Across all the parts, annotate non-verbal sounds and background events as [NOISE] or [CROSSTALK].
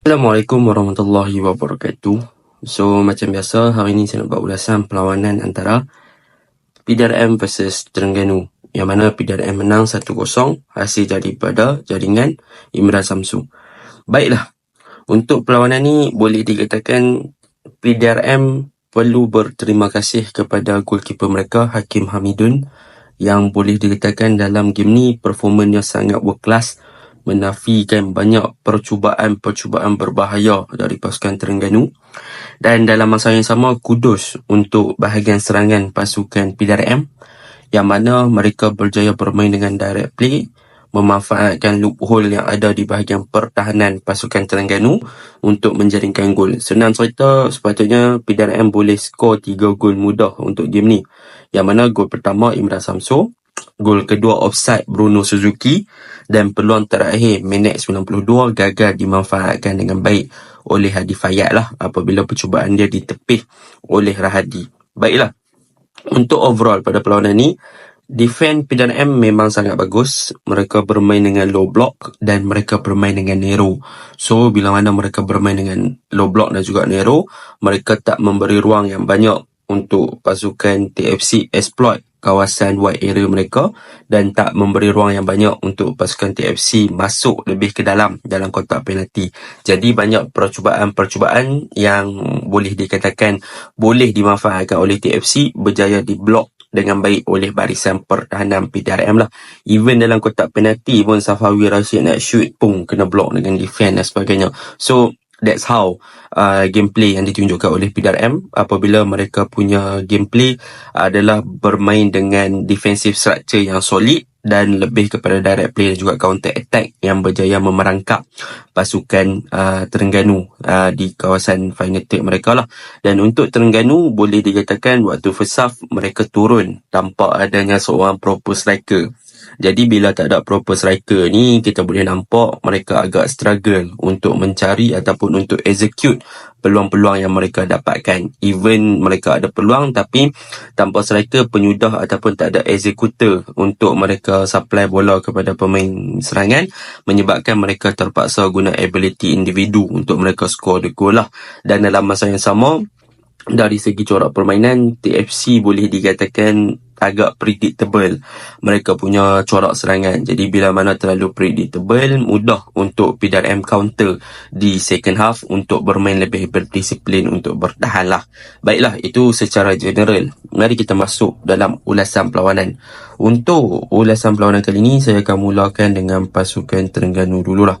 Assalamualaikum warahmatullahi wabarakatuh. So, macam biasa, hari ini saya nak buat ulasan perlawanan antara PDRM versus Terengganu. Yang mana PDRM menang 1-0 hasil daripada jaringan Imran Samsu. Baiklah, untuk perlawanan ni boleh dikatakan PDRM perlu berterima kasih kepada goalkeeper mereka, Hakim Hamidun yang boleh dikatakan dalam game ni performanya sangat world class menafikan banyak percubaan-percubaan berbahaya dari pasukan Terengganu dan dalam masa yang sama kudus untuk bahagian serangan pasukan PDRM yang mana mereka berjaya bermain dengan direct play memanfaatkan loophole yang ada di bahagian pertahanan pasukan Terengganu untuk menjaringkan gol. Senang cerita, sepatutnya PDRM boleh skor 3 gol mudah untuk game ni. Yang mana gol pertama Imran Samso, gol kedua offside Bruno Suzuki dan peluang terakhir minit 92 gagal dimanfaatkan dengan baik oleh Hadi Fayad lah apabila percubaan dia ditepih oleh Rahadi. Baiklah, untuk overall pada perlawanan ni, defend PDM memang sangat bagus. Mereka bermain dengan low block dan mereka bermain dengan narrow. So, bila mana mereka bermain dengan low block dan juga narrow, mereka tak memberi ruang yang banyak untuk pasukan TFC exploit kawasan wide area mereka dan tak memberi ruang yang banyak untuk pasukan TFC masuk lebih ke dalam dalam kotak penalti. Jadi banyak percubaan-percubaan yang boleh dikatakan boleh dimanfaatkan oleh TFC berjaya diblok dengan baik oleh barisan pertahanan PDRM lah. Even dalam kotak penalti pun Safawi Rashid nak shoot pun kena block dengan defend dan sebagainya. So that's how uh, gameplay yang ditunjukkan oleh PDRM apabila mereka punya gameplay adalah bermain dengan defensive structure yang solid dan lebih kepada direct play dan juga counter attack yang berjaya memerangkap pasukan uh, Terengganu uh, di kawasan final third mereka lah. Dan untuk Terengganu boleh dikatakan waktu first half mereka turun tanpa adanya seorang proper striker. Jadi bila tak ada proper striker ni kita boleh nampak mereka agak struggle untuk mencari ataupun untuk execute peluang-peluang yang mereka dapatkan. Even mereka ada peluang tapi tanpa striker penyudah ataupun tak ada executor untuk mereka supply bola kepada pemain serangan menyebabkan mereka terpaksa guna ability individu untuk mereka score the goal lah. Dan dalam masa yang sama dari segi corak permainan TFC boleh dikatakan agak predictable mereka punya corak serangan. Jadi bila mana terlalu predictable, mudah untuk PDRM counter di second half untuk bermain lebih berdisiplin untuk bertahan lah. Baiklah, itu secara general. Mari kita masuk dalam ulasan perlawanan. Untuk ulasan perlawanan kali ini, saya akan mulakan dengan pasukan Terengganu dululah.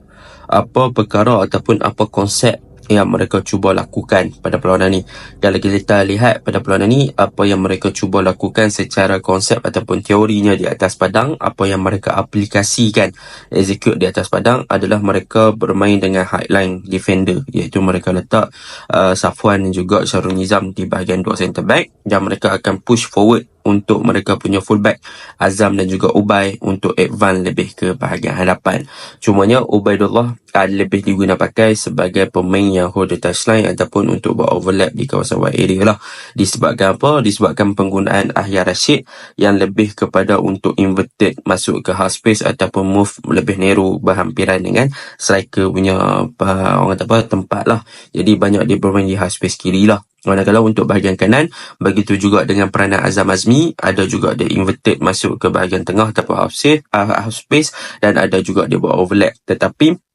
Apa perkara ataupun apa konsep yang mereka cuba lakukan pada perlawanan ni. Kalau kita lihat pada perlawanan ni, apa yang mereka cuba lakukan secara konsep ataupun teorinya di atas padang, apa yang mereka aplikasikan, execute di atas padang adalah mereka bermain dengan highline defender, iaitu mereka letak uh, Safwan dan juga Syarul Nizam di bahagian dua center back dan mereka akan push forward untuk mereka punya fullback Azam dan juga Ubay untuk advance lebih ke bahagian hadapan. Cumanya Ubaidullah ada lebih diguna pakai sebagai pemain yang hold the touchline ataupun untuk buat overlap di kawasan wide area lah. Disebabkan apa? Disebabkan penggunaan Ahyar Rashid yang lebih kepada untuk inverted masuk ke half space ataupun move lebih narrow berhampiran dengan striker punya apa, orang kata apa tempat lah. Jadi banyak dia bermain di half space kiri lah. Manakala untuk bahagian kanan, begitu juga dengan peranan Azam Azmi, ada juga dia inverted masuk ke bahagian tengah ataupun half space, uh, half space dan ada juga dia buat overlap. Tetapi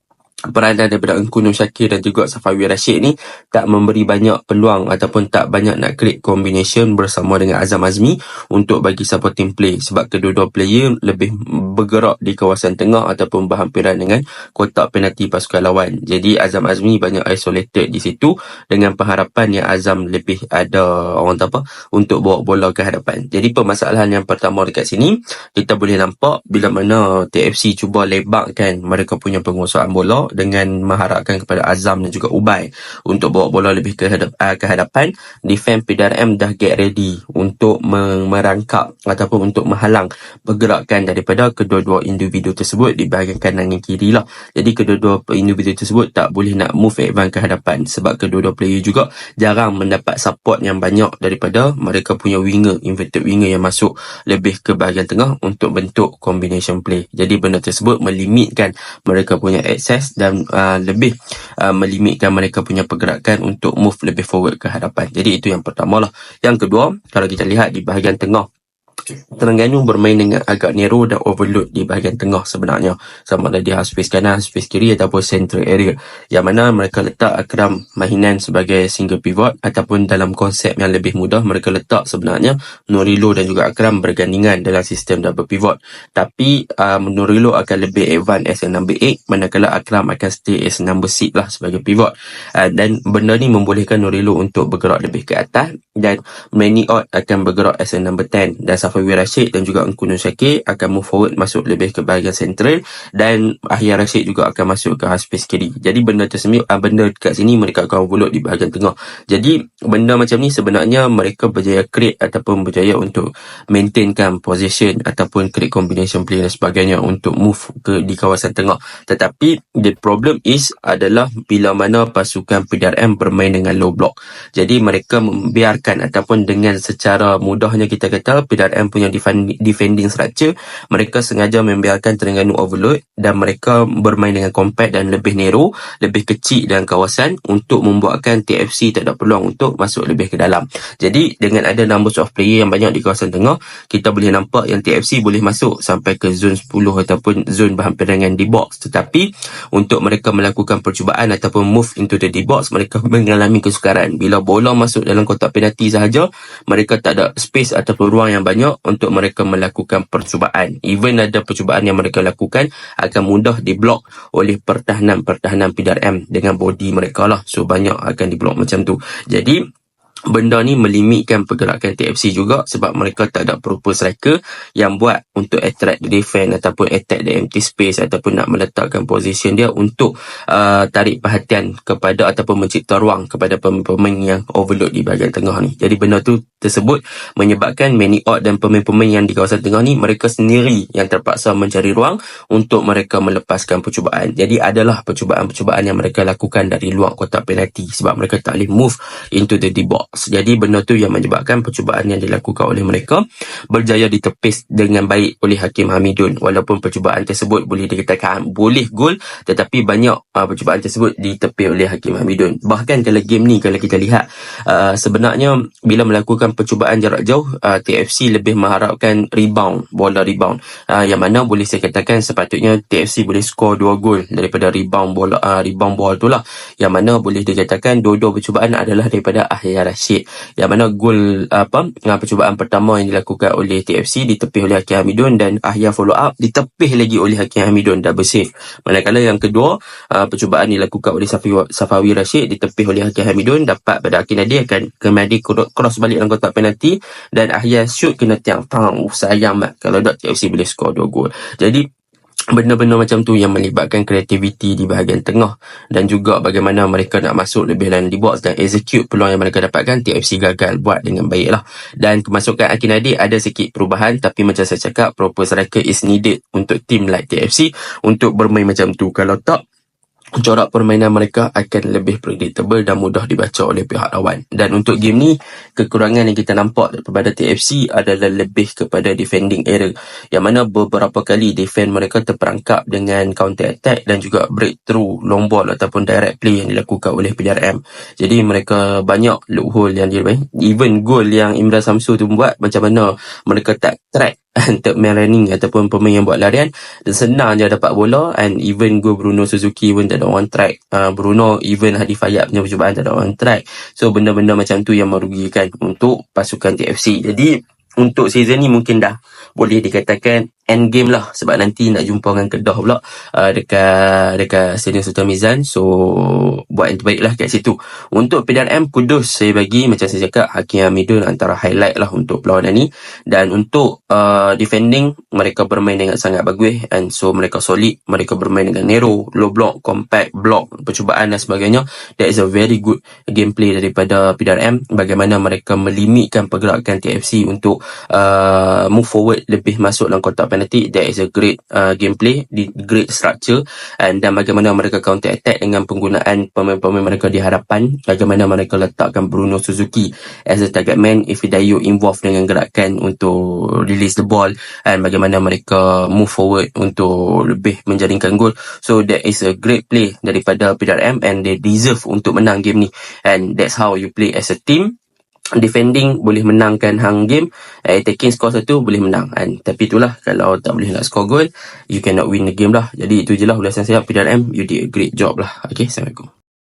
peranan daripada Engku Nur Syakir dan juga Safawi Rashid ni tak memberi banyak peluang ataupun tak banyak nak create combination bersama dengan Azam Azmi untuk bagi supporting play sebab kedua-dua player lebih bergerak di kawasan tengah ataupun berhampiran dengan kotak penalti pasukan lawan. Jadi Azam Azmi banyak isolated di situ dengan pengharapan yang Azam lebih ada orang tak apa untuk bawa bola ke hadapan. Jadi permasalahan yang pertama dekat sini kita boleh nampak bila mana TFC cuba lebarkan mereka punya penguasaan bola dengan mengharapkan kepada Azam dan juga Ubay untuk bawa bola lebih ke, hadap, uh, ke hadapan. Defense PDRM dah get ready untuk merangkap ataupun untuk menghalang pergerakan daripada kedua-dua individu tersebut di bahagian kanan dan kiri lah. Jadi kedua-dua individu tersebut tak boleh nak move advance ke hadapan sebab kedua-dua player juga jarang mendapat support yang banyak daripada mereka punya winger inverted winger yang masuk lebih ke bahagian tengah untuk bentuk combination play. Jadi benda tersebut melimitkan mereka punya access dan dan uh, lebih uh, melimitkan mereka punya pergerakan untuk move lebih forward ke hadapan. Jadi itu yang pertama lah. Yang kedua, kalau kita lihat di bahagian tengah Terengganu bermain dengan agak narrow dan overload di bahagian tengah sebenarnya. Sama ada di half space kanan, space kiri ataupun central area. Yang mana mereka letak Akram Mahinan sebagai single pivot ataupun dalam konsep yang lebih mudah mereka letak sebenarnya Nurilo dan juga Akram bergandingan dalam sistem double pivot. Tapi um, Nurilo akan lebih advance as a number 8 manakala Akram akan stay as number 6 lah sebagai pivot. Uh, dan benda ni membolehkan Nurilo untuk bergerak lebih ke atas dan Manny Ott akan bergerak as a number 10 dan Safawi Rashid dan juga Engku Nur Syakir akan move forward masuk lebih ke bahagian sentral dan Ahya Rashid juga akan masuk ke space kiri. Jadi benda tersebut, uh, benda dekat sini mereka akan overload di bahagian tengah. Jadi benda macam ni sebenarnya mereka berjaya create ataupun berjaya untuk maintainkan position ataupun create combination play dan sebagainya untuk move ke di kawasan tengah. Tetapi the problem is adalah bila mana pasukan PDRM bermain dengan low block. Jadi mereka membiarkan ataupun dengan secara mudahnya kita kata PDRM yang punya defending structure mereka sengaja membiarkan Terengganu overload dan mereka bermain dengan compact dan lebih narrow lebih kecil dalam kawasan untuk membuatkan TFC tak ada peluang untuk masuk lebih ke dalam. Jadi dengan ada number of player yang banyak di kawasan tengah kita boleh nampak yang TFC boleh masuk sampai ke zone 10 ataupun zone berhampiran dengan di box. Tetapi untuk mereka melakukan percubaan ataupun move into the D box mereka mengalami kesukaran. Bila bola masuk dalam kotak penalti sahaja mereka tak ada space ataupun ruang yang banyak untuk mereka melakukan percubaan. Even ada percubaan yang mereka lakukan akan mudah diblok oleh pertahanan-pertahanan PDRM dengan body mereka lah. So banyak akan diblok macam tu. Jadi benda ni melimitkan pergerakan TFC juga sebab mereka tak ada proper striker yang buat untuk attract the defense ataupun attack the empty space ataupun nak meletakkan position dia untuk uh, tarik perhatian kepada ataupun mencipta ruang kepada pemain-pemain yang overload di bahagian tengah ni. Jadi benda tu tersebut menyebabkan Manny Ott dan pemain-pemain yang di kawasan tengah ni mereka sendiri yang terpaksa mencari ruang untuk mereka melepaskan percubaan. Jadi adalah percubaan-percubaan yang mereka lakukan dari luar kotak penalti sebab mereka tak boleh move into the D-box jadi benda tu yang menyebabkan percubaan yang dilakukan oleh mereka berjaya ditepis dengan baik oleh Hakim Hamidun. Walaupun percubaan tersebut boleh dikatakan boleh gol tetapi banyak uh, percubaan tersebut ditepis oleh Hakim Hamidun. Bahkan kalau game ni kalau kita lihat uh, sebenarnya bila melakukan percubaan jarak jauh uh, TFC lebih mengharapkan rebound, bola rebound. Uh, yang mana boleh saya katakan sepatutnya TFC boleh skor 2 gol daripada rebound bola uh, rebound bola tu lah. Yang mana boleh dikatakan dua-dua percubaan adalah daripada Ahya Rashid Rashid yang mana gol apa percubaan pertama yang dilakukan oleh TFC ditepih oleh Hakim Hamidun dan Ahya follow up ditepih lagi oleh Hakim Hamidun. Double save manakala yang kedua uh, percubaan dilakukan oleh Safawi, Safawi Rashid ditepih oleh Hakim Hamidun. Dapat pada Hakim Nadir akan kembali cross balik dalam kotak penalti dan Ahya shoot kena tiang tang sayang mat kalau tak TFC boleh skor 2 gol. Jadi benda-benda macam tu yang melibatkan kreativiti di bahagian tengah dan juga bagaimana mereka nak masuk lebih dalam di box dan execute peluang yang mereka dapatkan TFC gagal buat dengan baik lah dan kemasukan Akin Adi ada sikit perubahan tapi macam saya cakap proper striker is needed untuk team like TFC untuk bermain macam tu. Kalau tak corak permainan mereka akan lebih predictable dan mudah dibaca oleh pihak lawan. Dan untuk game ni, kekurangan yang kita nampak daripada TFC adalah lebih kepada defending error. Yang mana beberapa kali defend mereka terperangkap dengan counter attack dan juga breakthrough long ball ataupun direct play yang dilakukan oleh PRM. Jadi mereka banyak loophole yang dia Even goal yang Imran Samsu tu buat macam mana mereka tak track [LAUGHS] untuk main running ataupun pemain yang buat larian. Senang je dapat bola and even go Bruno Suzuki pun tak ada one track. Uh, Bruno even Hadi Fayad punya percubaan tak ada one track. So benda-benda macam tu yang merugikan untuk pasukan TFC jadi untuk season ni mungkin dah boleh dikatakan end game lah. Sebab nanti nak jumpa dengan Kedah pula uh, dekat dekat Stadium Sultan Mizan. So buat yang terbaik lah kat situ. Untuk PDRM Kudus saya bagi macam saya cakap Hakim Hamidun antara highlight lah untuk perlawanan ni dan untuk uh, defending mereka bermain dengan sangat bagus. And so mereka solid mereka bermain dengan narrow low block compact block percubaan dan sebagainya. That is a very good gameplay daripada PDRM bagaimana mereka melimitkan pergerakan TFC untuk uh, move forward lebih masuk dalam kotak penalty there is a great uh, gameplay di great structure and dan bagaimana mereka counter attack dengan penggunaan pemain-pemain mereka di hadapan bagaimana mereka letakkan Bruno Suzuki as a target man if Hidayut involved dengan gerakan untuk release the ball and bagaimana mereka move forward untuk lebih menjaringkan gol. So that is a great play daripada PDRM and they deserve untuk menang game ni. And that's how you play as a team defending boleh menangkan hang game eh, attacking score satu boleh menang. Kan tapi itulah kalau tak boleh nak score goal you cannot win the game lah. Jadi itu je lah ulasan saya. PDRM you did a great job lah. Okay Assalamualaikum